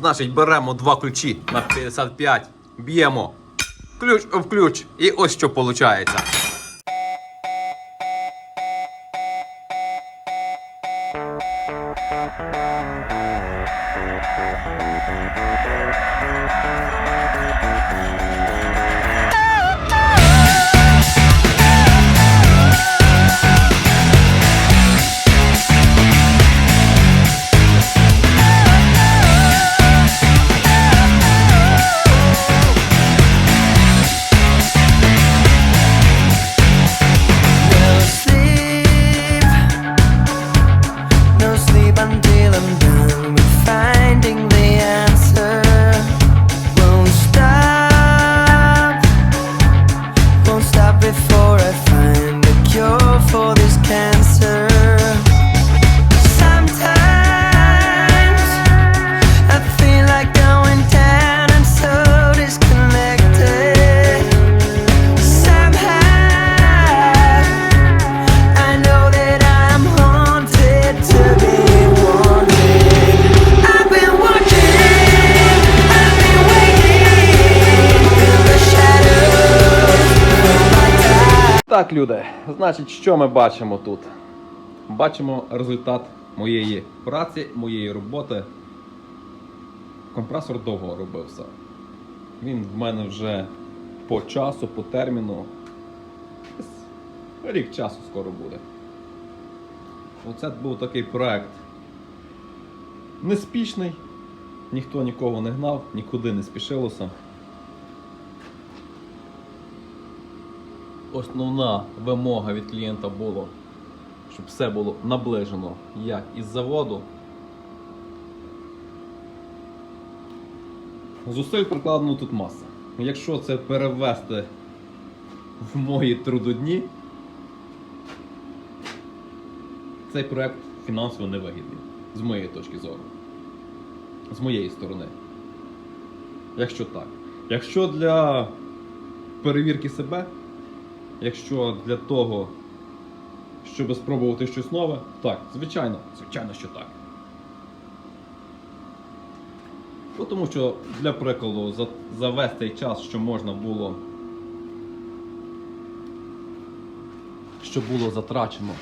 Значить, беремо два ключі на 55, б'ємо ключ в ключ. І ось що виходить. With finding Так, люди, значить, що ми бачимо тут? Бачимо результат моєї праці, моєї роботи. Компресор довго робився. Він в мене вже по часу, по терміну. Рік часу скоро буде. Оце був такий проект. Неспішний, ніхто нікого не гнав, нікуди не спішилося. Основна вимога від клієнта було, щоб все було наближено як із заводу. Зусиль прикладено тут маса. Якщо це перевести в мої трудодні, цей проект фінансово невигідний, з моєї точки зору. З моєї сторони. Якщо так. Якщо для перевірки себе, якщо для того, щоб спробувати щось нове, так, звичайно, звичайно, що так. Ну, Тому що для прикладу за, за весь цей час, що можна було, що було затрачено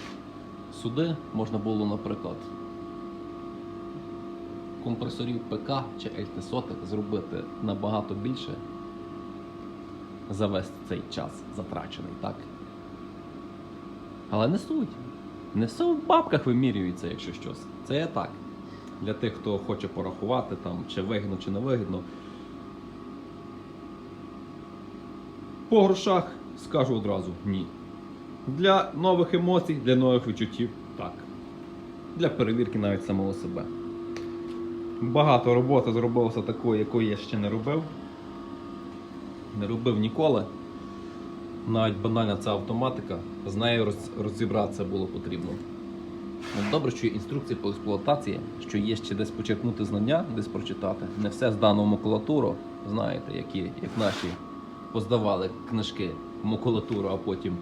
сюди, можна було, наприклад, компресорів ПК чи LT100 зробити набагато більше за весь цей час затрачений, так? Але не суть. Не все в бабках вимірюється, якщо щось. Це є так. Для тих, хто хоче порахувати, там, чи вигідно, чи не вигідно. По грошах скажу одразу ні. Для нових емоцій, для нових відчуттів так. Для перевірки навіть самого себе. Багато роботи зробилося такої, якої я ще не робив. Не робив ніколи. Навіть банальна ця автоматика, з нею розібратися було потрібно. Добре, що є інструкції по експлуатації, що є ще десь почерпнути знання, десь прочитати. Не все здано в макулатуру, знаєте, які, як наші поздавали книжки макулатуру, а потім,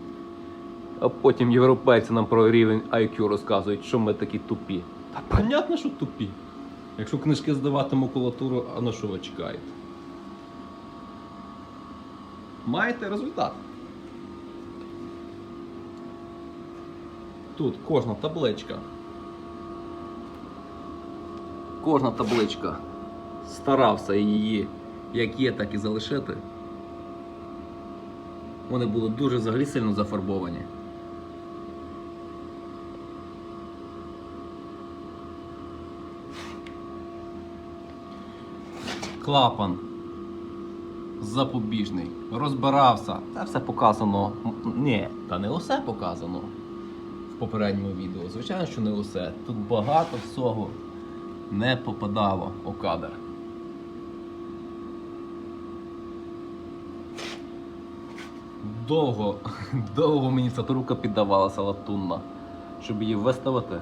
а потім європейці нам про рівень IQ розказують, що ми такі тупі. Та понятно, що тупі. Якщо книжки здавати макулатуру, а на що ви чекаєте? Маєте результат. Тут кожна табличка. Кожна табличка. Старався її як є, так і залишити. Вони були дуже взагалі сильно зафарбовані. Клапан запобіжний. Розбирався. Це все показано. Ні, та не усе показано в попередньому відео. Звичайно, що не усе. Тут багато всього не попадало у кадр. Довго, довго мені ця трубка піддавалася латунна, щоб її виставити.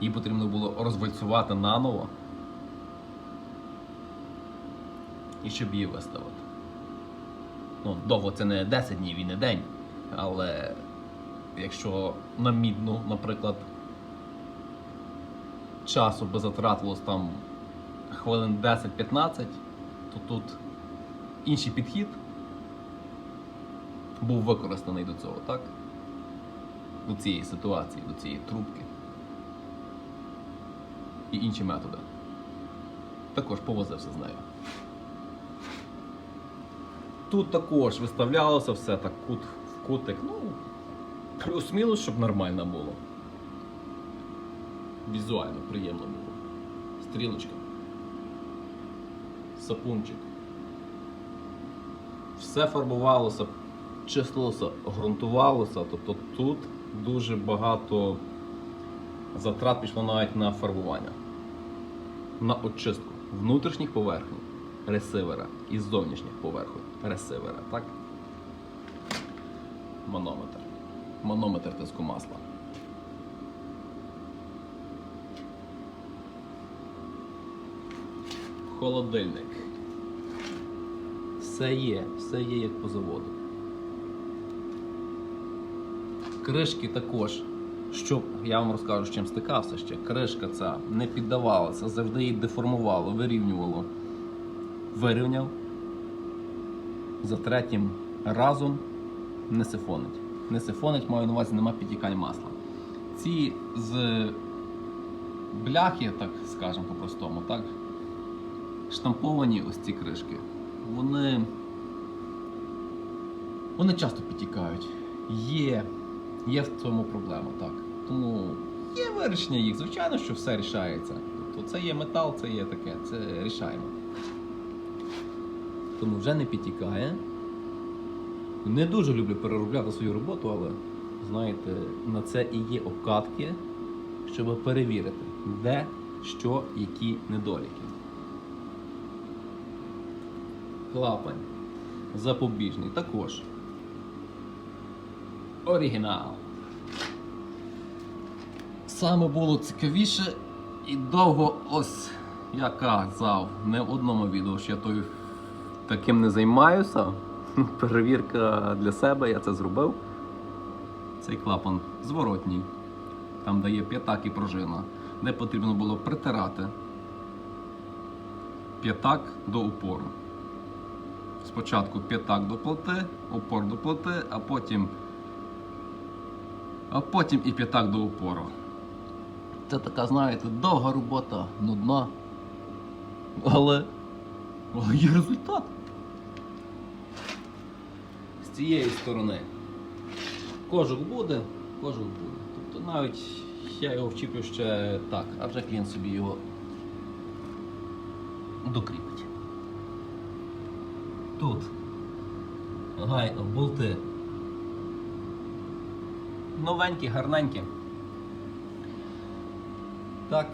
Її потрібно було розвальцювати наново. І щоб її виставити. Ну, довго це не 10 днів і не день. Але якщо на мідну, наприклад, часу би затратилось там хвилин 10-15, то тут інший підхід був використаний до цього, так? До цієї ситуації, до цієї трубки. І інші методи. Також повозився з нею. Тут також виставлялося все так кут в кутик. Ну, плюс-мінус, щоб нормально було. Візуально приємно було. Стрілочка. Сапунчик. Все фарбувалося, чистилося, ґрунтувалося. Тобто тут дуже багато затрат пішло навіть на фарбування. На очистку внутрішніх поверхень ресивера і зовнішніх поверхонь ресивера, так? Манометр. Манометр тиску масла. Холодильник. Все є, все є як по заводу. Кришки також. Що я вам розкажу, з чим стикався ще. Кришка ця не піддавалася, завжди її деформувало, вирівнювало. Вирівняв. За третім разом не сифонить. Не сифонить, маю на увазі, нема підтікань масла. Ці з бляхи, так скажемо по-простому, так? Штамповані ось ці кришки. Вони. Вони часто підтікають. Є, є в цьому проблема, так. Тому є вирішення їх. Звичайно, що все рішається. Тобто це є метал, це є таке, це рішаємо. Тому вже не підтікає. Не дуже люблю переробляти свою роботу, але знаєте, на це і є обкатки, щоб перевірити, де, що, які недоліки. Клапань запобіжний також. Оригінал. Саме було цікавіше і довго ось я казав не в одному відео, що я той таким не займаюся. Перевірка для себе, я це зробив. Цей клапан зворотній, там де є п'ятак і пружина, де потрібно було притирати п'ятак до упору. Спочатку п'ятак до плити, упор до плити, а потім, а потім і п'ятак до упору. Це така, знаєте, довга робота, нудна. Але, але є результат. З цієї сторони кожух буде, кожух буде. Тобто навіть я його вчіплю ще так, а вже клієнт собі його докріпить. Тут гай, болти. Новенькі, гарненькі. Так.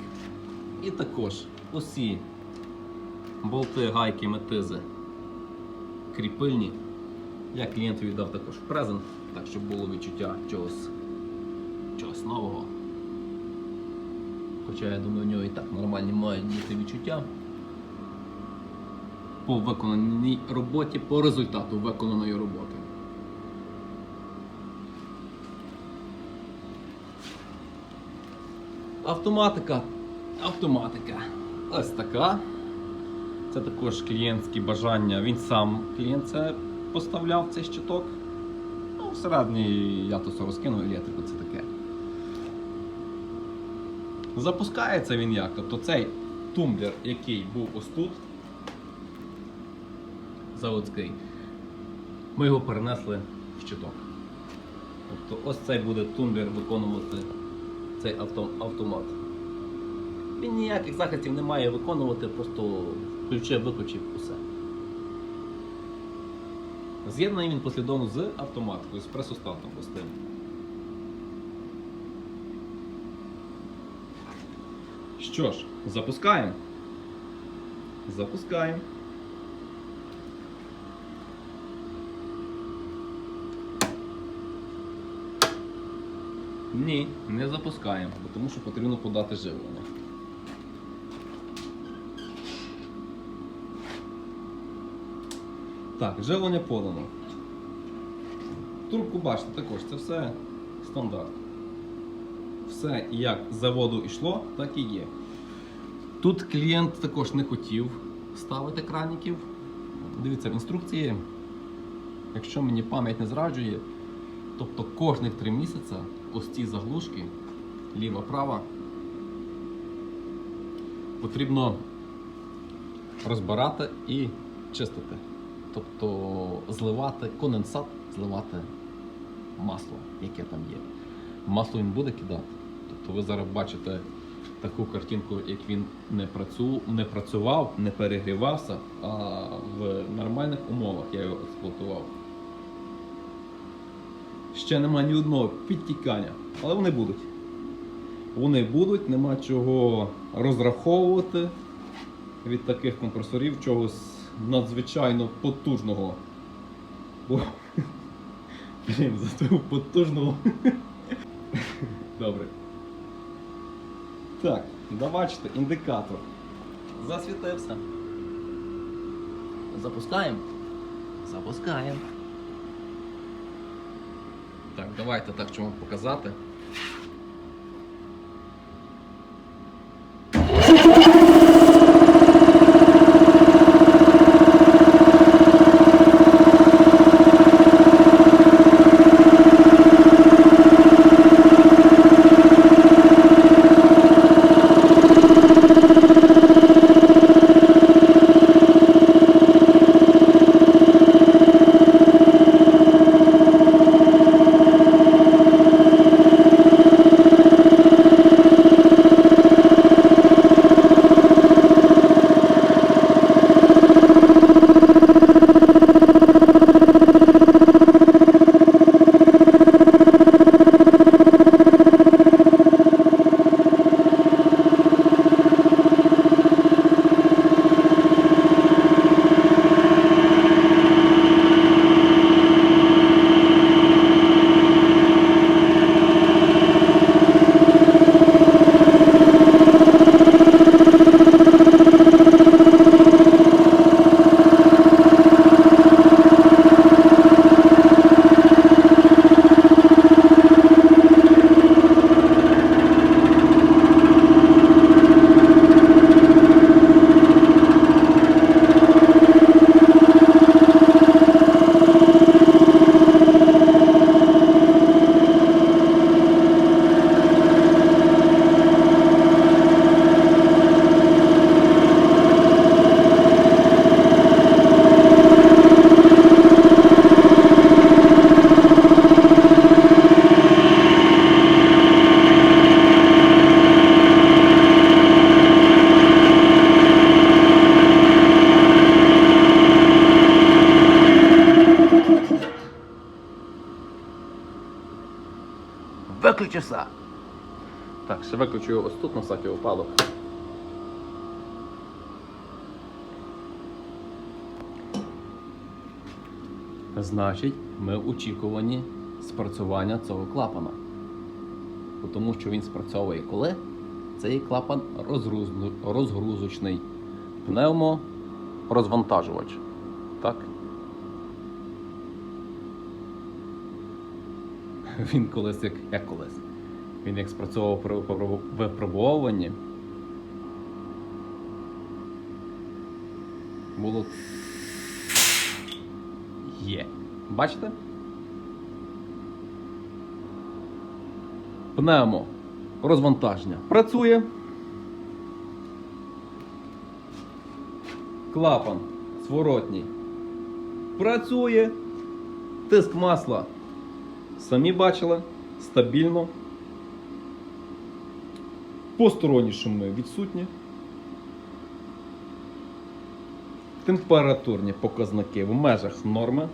І також усі болти, гайки, метизи кріпильні. Я клієнтові дав також презент, так щоб було відчуття чогось, чогось нового. Хоча я думаю, у нього і так нормальні мають бути відчуття по виконаній роботі, по результату виконаної роботи. Автоматика. Автоматика. Ось така. Це також клієнтські бажання. Він сам клієнт це поставляв цей щиток. Ну, всередині я то все розкинув електрику, це таке. Запускається він як? Тобто цей тумблер, який був ось тут, заводський, ми його перенесли в щиток. Тобто ось цей буде тумблер виконувати цей автомат. Він ніяких захистів не має виконувати, просто включив, виключив усе. З'єднаний він послідовно з автоматкою, з пресостатом простим. Що ж, запускаємо. Запускаємо. Ні, не запускаємо, тому що потрібно подати живлення. Так, живлення подано. Трубку бачите також, це все стандарт. Все як заводу йшло, так і є. Тут клієнт також не хотів ставити краніків. Дивіться, в інструкції, якщо мені пам'ять не зраджує, тобто кожних 3 місяці ось ці заглушки, ліва-права, потрібно розбирати і чистити. Тобто зливати конденсат, зливати масло, яке там є. Масло він буде кидати. Тобто ви зараз бачите таку картинку, як він не, працю, не працював, не перегрівався, а в нормальних умовах я його експлуатував. Ще немає ні одного підтікання, але вони будуть. Вони будуть, нема чого розраховувати від таких компресорів чогось надзвичайно потужного. Бо, блін, за потужного. Добре. Так, бачите, індикатор. Засвітився. Запускаємо. Запускаємо. Так, давайте так, вам показати. Виключу ось тут на всякий випадок. Значить, ми в очікуванні спрацювання цього клапана. Тому що він спрацьовує коли? Цей клапан розгрузочний. Пневмо розвантажувач. Так? Він колись як, як колись. Він як спрацьовував при випробу- випробовуванні. Було. Є. Бачите? Пневмо. Розвантаження. Працює. Клапан зворотній. Працює. Тиск масла. Самі бачили. Стабільно. Посторонні шуми відсутні. Температурні показники в межах норми.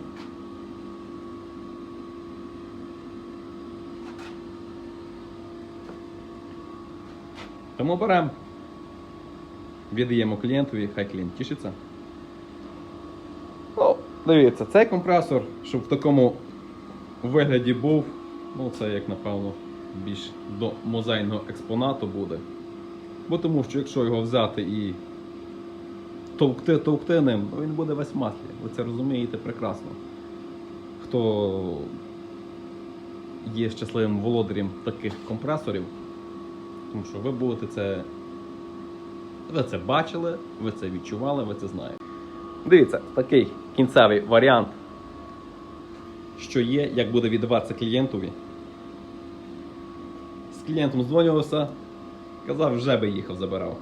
Тому беремо. Віддаємо клієнтові, хай клієнт тішиться. Ну, дивіться, цей компресор, щоб в такому вигляді був, ну це як напевно більш до музейного експонату буде. Бо тому що якщо його взяти і товкти, товкти ним, ну він буде весь маслі. Ви це розумієте прекрасно. Хто є щасливим володарем таких компресорів, тому що ви будете це Ви це бачили, ви це відчували, ви це знаєте. Дивіться, такий кінцевий варіант, що є, як буде віддаватися клієнтові. З клієнтом дзвонювався, казав, вже би їхав, забирав.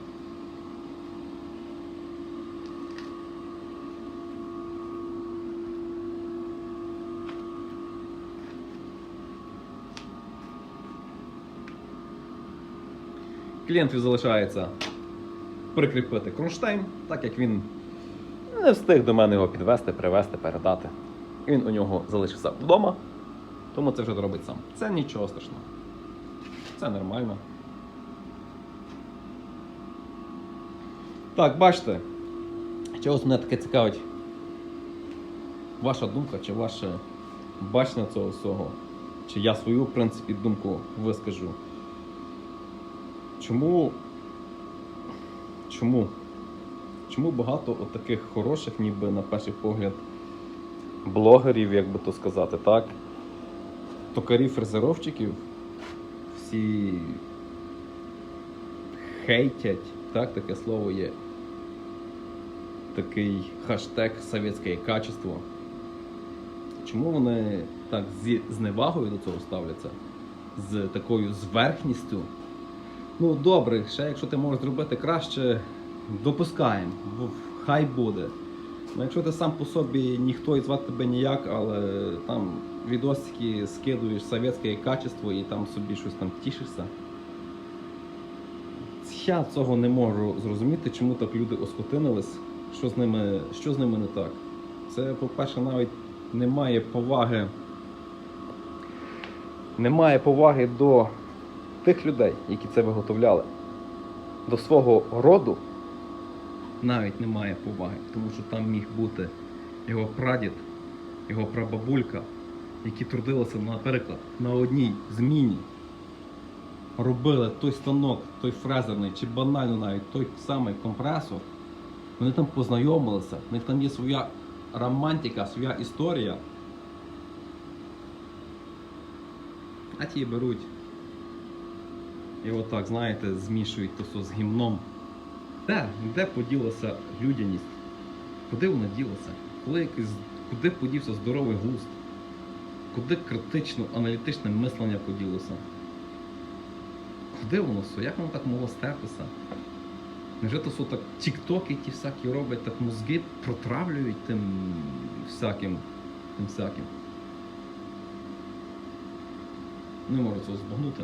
Клієнтові залишається прикріпити кронштейн, так як він не встиг до мене його підвести, привезти, передати. Він у нього залишився вдома, тому це вже зробить сам. Це нічого страшного. Це нормально. Так, бачите, чогось мене таке цікавить. Ваша думка чи ваше бачення цього всього? Чи я свою, в принципі, думку вискажу? Чому. Чому? Чому багато от таких хороших, ніби на перший погляд, блогерів, як би то сказати, так? Токарів фрезеровчиків всі хейтять, так, таке слово є. Такий хаштег совєтське качество. Чому вони так зі зневагою до цього ставляться? З такою зверхністю? Ну, добре, ще якщо ти можеш зробити краще, допускаємо, хай буде. Ну, якщо ти сам по собі ніхто і звати тебе ніяк, але там відосики скидуєш совєтське качество і там собі щось там тішишся. Я цього не можу зрозуміти, чому так люди оскотинились, що з ними, що з ними не так. Це, по-перше, навіть немає поваги. Немає поваги до тих людей, які це виготовляли. До свого роду навіть немає поваги, тому що там міг бути його прадід, його прабабулька, які трудилися, наприклад, на одній зміні. Робили той станок, той фрезерний, чи банально навіть той самий компресор. Вони там познайомилися, в них там є своя романтика, своя історія. А ті беруть і отак, знаєте, змішують то все з гімном. Де? Де поділася людяність? Куди вона ділася? Коли якийсь, куди подівся здоровий глузд? Куди критично аналітичне мислення поділося? Куди воно все? Як воно так могло стертися? Невже то все так тіктоки ті всякі роблять, так мозги протравлюють тим всяким, тим всяким. Не можу цього збагнути.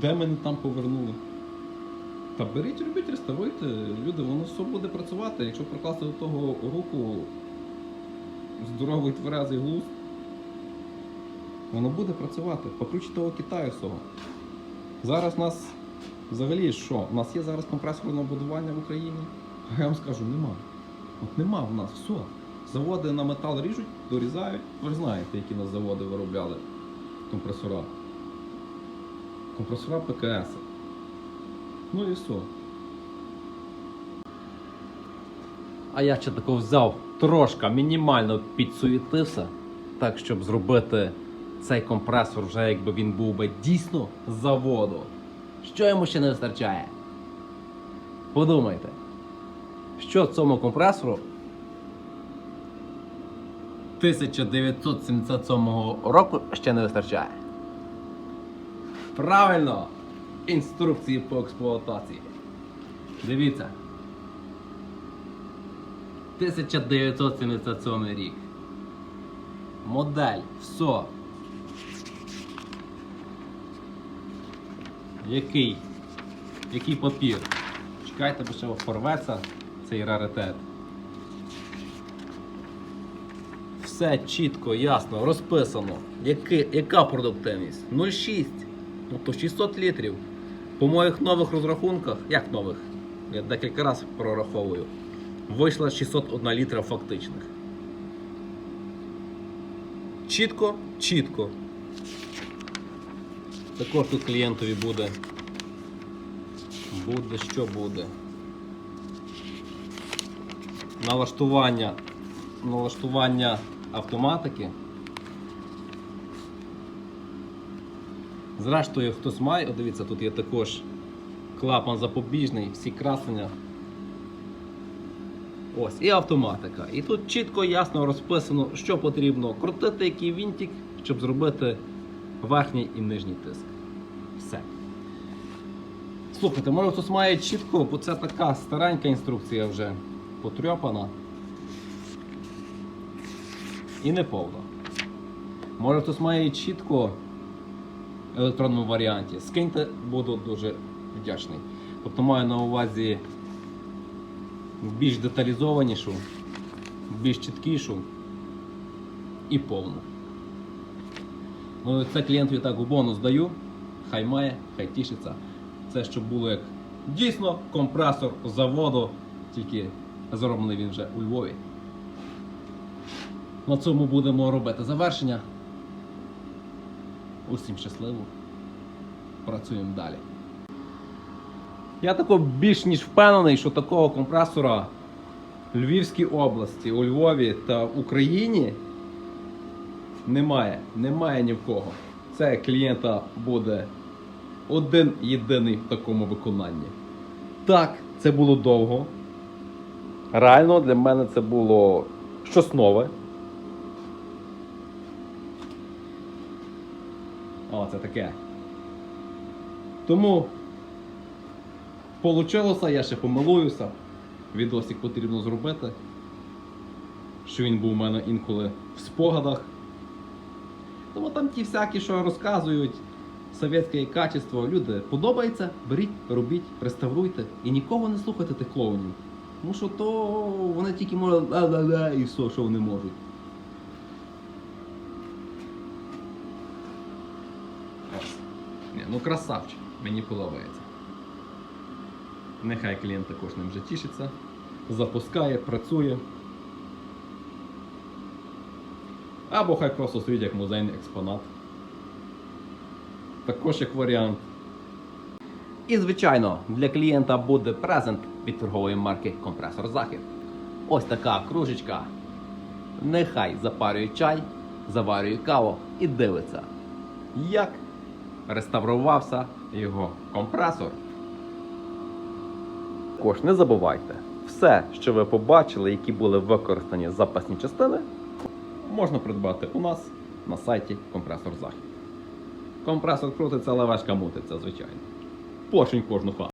Де мене там повернули? Та беріть, робіть, реставруйте. Люди, воно все буде працювати. Якщо прикласти до того руку здоровий тверезий глузд, воно буде працювати. Поключ того Китаю всього. Зараз у нас взагалі що? У нас є зараз компресорне будування в Україні? А я вам скажу, нема. От нема в нас все. Заводи на метал ріжуть, дорізають. Ви ж знаєте, які нас заводи виробляли компресора. Компресора ПКС. Ну і все. А я ще тако взяв трошки мінімально підсуетився, так щоб зробити цей компресор вже якби він був би дійсно з заводу. Що йому ще не вистачає? Подумайте, що цьому компресору 1977 року ще не вистачає. Правильно! Інструкції по експлуатації. Дивіться. 1977 рік. Модель. Все. Який? Який папір? Чекайте, бо ще порветься цей раритет. Все чітко, ясно, розписано. Яки, яка продуктивність? 0,6. Тобто 600 літрів. По моїх нових розрахунках, як нових? Я декілька разів прораховую. Вийшло 601 літра фактичних. Чітко, чітко. Також тут клієнтові буде. Буде що буде. Налаштування. Налаштування автоматики. Зрештою, хтось має, О, дивіться, тут є також клапан запобіжний, всі креслення. Ось, і автоматика. І тут чітко ясно розписано, що потрібно крутити, який вінтик, щоб зробити верхній і нижній тиск. Все. Слухайте, може хтось має чітко, бо це така старенька інструкція вже потрьопана. І не повна. Може хтось має чітко електронному варіанті. Скиньте, буду дуже вдячний. Тобто маю на увазі більш деталізованішу, більш чіткішу і повну. Ну, це клієнтові так у бонус даю. Хай має, хай тішиться. Це щоб було як дійсно компресор заводу, тільки зроблений він вже у Львові. На цьому будемо робити завершення. Усім щасливо. Працюємо далі. Я тако більш ніж впевнений, що такого компресора в Львівській області, у Львові та Україні немає. Немає ні в кого. Це клієнта буде один єдиний в такому виконанні. Так, це було довго. Реально для мене це було щось нове. О, це таке. Тому Получилося, я ще помилуюся. Відосик потрібно зробити. Що він був у мене інколи в спогадах. Тому там ті всякі, що розказують, совєтське качество, люди, подобається, беріть, робіть, реставруйте і нікого не слухайте тих клоунів. Тому що то вони тільки можуть і все, що вони можуть. Ось. Ні, ну красавчик, мені подобається. Нехай клієнт також ним вже тішиться, запускає, працює. Або хай просто стоїть як музейний експонат. Також як варіант. І, звичайно, для клієнта буде презент від торгової марки Компресор Захід. Ось така кружечка. Нехай запарює чай, заварює каву і дивиться, як реставрувався його компресор. Також не забувайте, все, що ви побачили, які були використані запасні частини, можна придбати у нас на сайті Компресор Захід. Компресор крутиться, але важка мутиться, звичайно. Почень кожну хату.